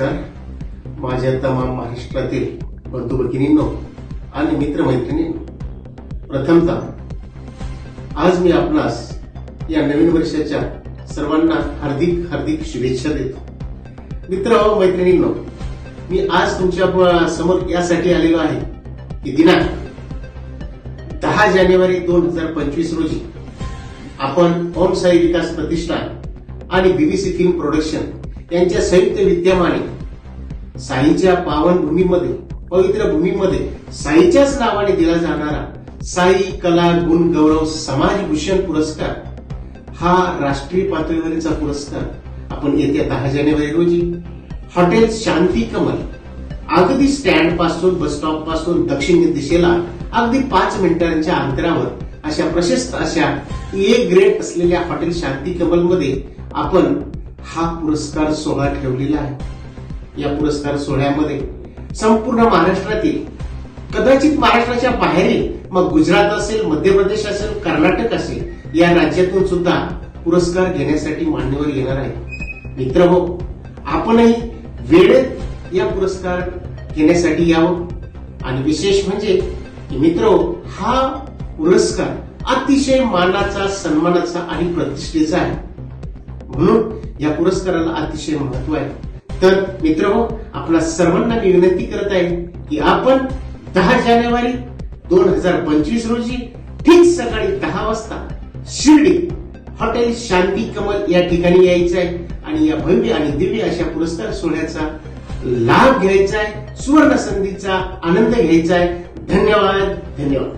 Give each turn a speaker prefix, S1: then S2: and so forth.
S1: नमस्कार. माझ्या तमाम महाराष्ट्रातील बंधू भगिनींनो आणि मित्रमैत्रिणींनो प्रथमतः आज मी आपणास या नवीन वर्षाच्या सर्वांना हार्दिक हार्दिक शुभेच्छा देतो. मित्र मैत्रिणींनो मी आज तुमच्यासमोर यासाठी आलेलो आहे की दिनांक दहा जानेवारी दोन हजार पंचवीस रोजी आपण ओम साई विकास प्रतिष्ठान आणि बीबीसी फिल्म प्रोडक्शन त्यांच्या संयुक्त विद्यमाने साईच्या पावन भूमीमध्ये पवित्र भूमीमध्ये साईच्याच नावाने दिला जाणारा साई कला गुण गौरव समाज भूषण पुरस्कार हा राष्ट्रीय पातळीवरचा पुरस्कार आपण येत्या दहा जानेवारी रोजी हॉटेल शांती कमल अगदी स्टँडपासून बस स्टॉपपासून दक्षिण दिशेला अगदी पाच मिनिटांच्या अंतरावर अशा प्रशस्त अशा ए ग्रेड असलेल्या हॉटेल शांती कमलमध्ये आपण हा पुरस्कार सोहळा ठेवलेला आहे. या पुरस्कार सोहळ्यामध्ये संपूर्ण महाराष्ट्रातील कदाचित महाराष्ट्राच्या बाहेरील मग गुजरात असेल मध्य प्रदेश असेल कर्नाटक असेल या राज्यातून सुद्धा पुरस्कार घेण्यासाठी मान्यवर येणार आहे मित्र हो आपणही वेळेत या पुरस्कार घेण्यासाठी यावं. आणि विशेष म्हणजे मित्र हो, हा पुरस्कार अतिशय मानाचा सन्मानाचा आणि प्रतिष्ठेचा आहे. म्हणून या पुरस्काराला अतिशय महत्त्व आहे. तर मित्र हो आपल्या सर्वांना मी विनंती करत आहे की आपण दहा जानेवारी दोन हजार पंचवीस रोजी ठीक सकाळी दहा वाजता शिर्डी हॉटेल शांती कमल या ठिकाणी यायचं आहे आणि या भव्य आणि दिव्य अशा पुरस्कार सोहळ्याचा लाभ घ्यायचा आहे सुवर्ण संधीचा आनंद घ्यायचा आहे. धन्यवाद धन्यवाद.